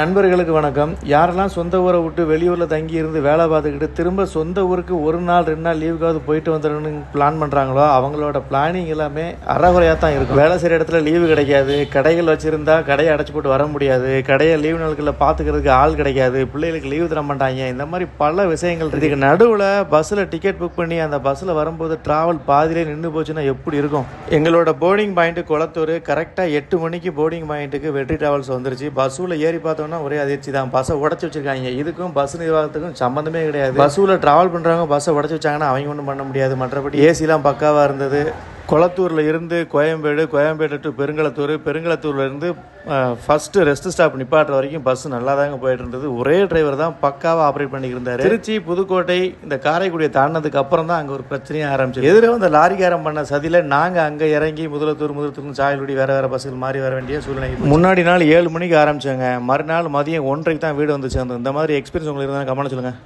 நண்பர்களுக்கு வணக்கம். யாரெல்லாம் சொந்த ஊரை விட்டு வெளியூரில் தங்கி இருந்து வேலை பார்த்துக்கிட்டு திரும்ப சொந்த ஊருக்கு ஒரு நாள் ரெண்டு நாள் லீவுக்காவது போயிட்டு வந்துடணும்னு பிளான் பண்ணுறாங்களோ அவங்களோட பிளானிங் எல்லாமே அறகுறையாக தான் இருக்கும். வேலை செய்கிற இடத்துல லீவு கிடைக்காது. கடைகள் வச்சுருந்தா கடையை அடைச்சி போட்டு வர முடியாது. கடையை லீவு நாட்களில் பார்த்துக்கிறதுக்கு ஆள் கிடைக்காது. பிள்ளைகளுக்கு லீவு தர மாட்டாங்க. இந்த மாதிரி பல விஷயங்கள் இதுக்கு நடுவில் பஸ்ஸில் டிக்கெட் புக் பண்ணி அந்த பஸ்ஸில் வரும்போது டிராவல் பாதியிலே நின்று போச்சுன்னா எப்படி இருக்கும்? எங்களோட போர்டிங் பாயிண்ட்டு குளத்தூர் கரெக்டாக எட்டு மணிக்கு போர்டிங் பாயிண்ட்டுக்கு வெற்றி டிராவல்ஸ் வந்துருச்சு. பஸ்ஸில் ஏறி பார்த்தோன்னா ஒரே அதிர்ச்சி தான். பஸ்ஸை உடச்சி வச்சிருக்காங்க. இதுக்கும் பஸ் நிர்வாகத்துக்கும் சம்மந்தமே கிடையாது. பஸ்ஸில் ட்ராவல் பண்ணுறவங்க பஸ்ஸை உடச்சி வச்சாங்கன்னா அவங்க ஒன்றும் பண்ண முடியாது. மற்றபடி ஏசிலாம் பக்காவாக இருந்தது. குளத்தூரில் இருந்து கோயம்பேடு கோயம்பேடு டு பெருங்களத்தூர் இருந்து ஃபஸ்ட்டு ரெஸ்ட் ஸ்டாப் நிப்பாட்டுற வரைக்கும் பஸ் நல்லா தாங்க போயிட்டு இருந்தது ஒரே டிரைவர் தான் பக்காவாக ஆப்ரேட் பண்ணிட்டு இருந்தார் திருச்சி புதுக்கோட்டை இந்த காரைக்குடியை தாண்டினதுக்கு அப்புறம் தான் அங்கே ஒரு பிரச்சனையே ஆரம்பிச்சு எதிரே வந்து லாரிக்காரன் பண்ண சதியில் நாங்கள் அங்கே இறங்கி முதலத்தூர் முதலத்தூர் சாயல்குடி வேறு வேறு பஸ்ஸுகள் மாறி வர வேண்டிய சூழ்நிலை முன்னாடி நாள் ஏழு மணிக்கு ஆரம்பிச்சாங்க. மறுநாள் மதியம் ஒன்றரைக்கு தான் வீடு வந்து சேர்ந்தோம் இந்த மாதிரி எக்ஸ்பீரியன்ஸ் உங்களுக்கு இருந்தால் கவனம் சொல்லுங்கள்